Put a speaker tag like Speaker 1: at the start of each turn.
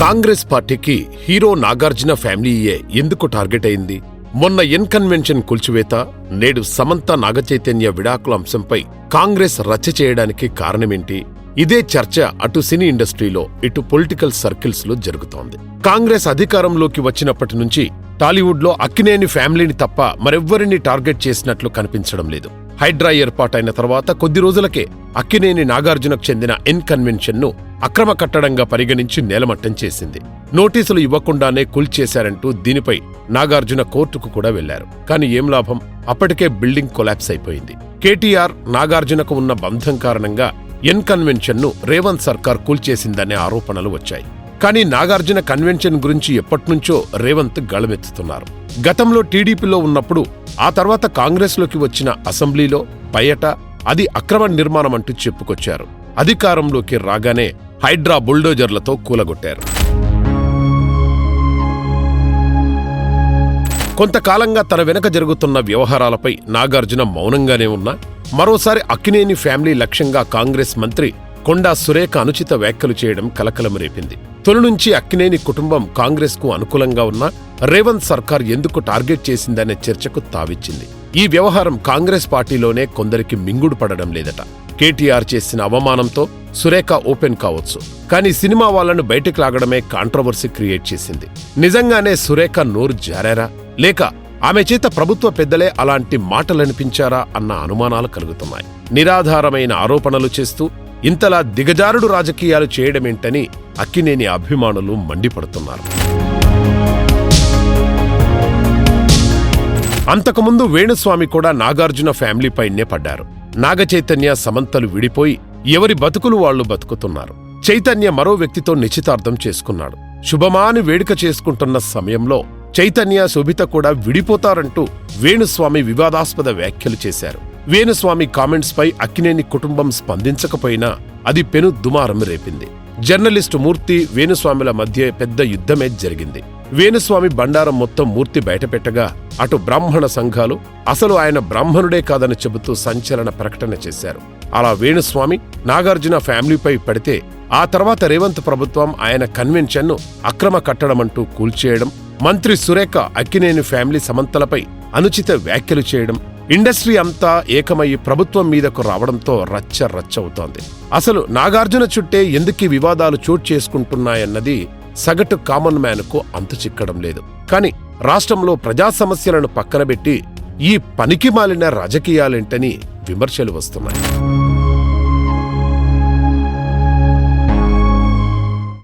Speaker 1: కాంగ్రెస్ పార్టీకి హీరో నాగార్జున ఫ్యామిలీయే ఎందుకు టార్గెట్ అయింది? మొన్న ఎన్ కన్వెన్షన్ కూల్చివేత నేడు సమంత నాగచైతన్య విడాకుల అంశంపై కాంగ్రెస్ రచ్చ చేయడానికి కారణమేంటి? ఇదే చర్చ అటు సినీ ఇండస్ట్రీలో ఇటు పొలిటికల్ సర్కిల్స్లో జరుగుతోంది. కాంగ్రెస్ అధికారంలోకి వచ్చినప్పటి నుంచి టాలీవుడ్లో అక్కినేని ఫ్యామిలీని తప్ప మరెవ్వరిని టార్గెట్ చేసినట్లు కనిపించడం లేదు. హైడ్రా ఏర్పాటైన తర్వాత కొద్ది రోజులకే అక్కినేని నాగార్జునకు చెందిన ఎన్కన్వెన్షన్ను అక్రమ కట్టడంగా పరిగణించి నేలమట్టం చేసింది. నోటీసులు ఇవ్వకుండానే కూల్చేశారంటూ దీనిపై నాగార్జున కోర్టుకు కూడా వెళ్ళారు కానీ ఏం లాభం? అప్పటికే బిల్డింగ్ కొలాప్స్ అయిపోయింది. కేటీఆర్ నాగార్జునకు ఉన్న బంధం కారణంగా ఎన్ కన్వెన్షన్ను రేవంత్ సర్కార్ కూల్చేసిందనే ఆరోపణలు వచ్చాయి. కానీ నాగార్జున కన్వెన్షన్ గురించి ఎప్పట్నుంచో రేవంత్ గళమెత్తుతున్నారు. గతంలో టీడీపీలో ఉన్నప్పుడు ఆ తర్వాత కాంగ్రెస్లోకి వచ్చిన అసెంబ్లీలో బయట అది అక్రమ నిర్మాణం అంటూ చెప్పుకొచ్చారు. అధికారంలోకి రాగానే హైడ్రా బుల్డోజర్లతో కూలగొట్టారు. కొంతకాలంగా తన వెనక జరుగుతున్న వ్యవహారాలపై నాగార్జున మౌనంగానే ఉన్నా మరోసారి అక్కినేని ఫ్యామిలీ లక్ష్యంగా కాంగ్రెస్ మంత్రి కొండా సురేఖ అనుచిత వ్యాఖ్యలు చేయడం కలకలం రేపింది తొలి నుంచి అక్కినేని కుటుంబం కాంగ్రెస్కు అనుకూలంగా ఉన్నా రేవంత్ సర్కార్ ఎందుకు టార్గెట్ చేసిందనే చర్చకు తావిచ్చింది. ఈ వ్యవహారం కాంగ్రెస్ పార్టీలోనే కొందరికి మింగుడు పడడం లేదట. కేటీఆర్ చేసిన అవమానంతో సురేఖ ఓపెన్ కావచ్చు. కానీ సినిమా వాళ్ళను బయటకు లాగడమే కాంట్రవర్సీ క్రియేట్ చేసింది. నిజంగానే సురేఖ నోరు జారారా? లేక ఆమె చేత ప్రభుత్వ పెద్దలే అలాంటి మాటలనిపించారా అన్న అనుమానాలు కలుగుతున్నాయి. నిరాధారమైన ఆరోపణలు చేస్తూ ఇంతలా దిగజారుడు రాజకీయాలు చేయడమేంటని అక్కినేని అభిమానులు మండిపడుతున్నారు. అంతకుముందు వేణుస్వామి కూడా నాగార్జున ఫ్యామిలీపైనే పడ్డారు. నాగచైతన్య సమంతలు విడిపోయి ఎవరి బతుకులు వాళ్ళు బతుకుతున్నారు. చైతన్య మరో వ్యక్తితో నిశ్చితార్థం చేసుకున్నాడు. శుభమాని వేడుక చేసుకుంటున్న సమయంలో చైతన్య శోభిత కూడా విడిపోతారంటూ వేణుస్వామి వివాదాస్పద వ్యాఖ్యలు చేశారు. వేణుస్వామి కామెంట్స్ పై అక్కినేని కుటుంబం స్పందించకపోయినా అది పెను దుమారం రేపింది. జర్నలిస్టు మూర్తి వేణుస్వామిల మధ్య పెద్ద యుద్ధమే జరిగింది. వేణుస్వామి బండారం మొత్తం మూర్తి బయటపెట్టగా అటు బ్రాహ్మణ సంఘాలు అసలు ఆయన బ్రాహ్మణుడే కాదని చెబుతూ సంచలన ప్రకటన చేశారు. అలా వేణుస్వామి నాగార్జున ఫ్యామిలీపై పడితే ఆ తర్వాత రేవంత్ ప్రభుత్వం ఆయన కన్వెన్షన్ను అక్రమ కట్టడమంటూ కూల్చేయడం మంత్రి సురేఖ అక్కినేని ఫ్యామిలీ సమంతలపై అనుచిత వ్యాఖ్యలు చేయడం ఇండస్ట్రీ అంతా ఏకమయ్యి ప్రభుత్వం మీదకు రావడంతో రచ్చ రచ్చ అవుతోంది. అసలు నాగార్జున చుట్టే ఎందుకీ వివాదాలు చోటు చేసుకుంటున్నాయన్నది సగటు కామన్ మ్యాన్కు అంతు చిక్కడం లేదు. కానీ రాష్ట్రంలో ప్రజా సమస్యలను పక్కనబెట్టి ఈ పనికి మాలిన రాజకీయాలేంటని విమర్శలు వస్తున్నాయి.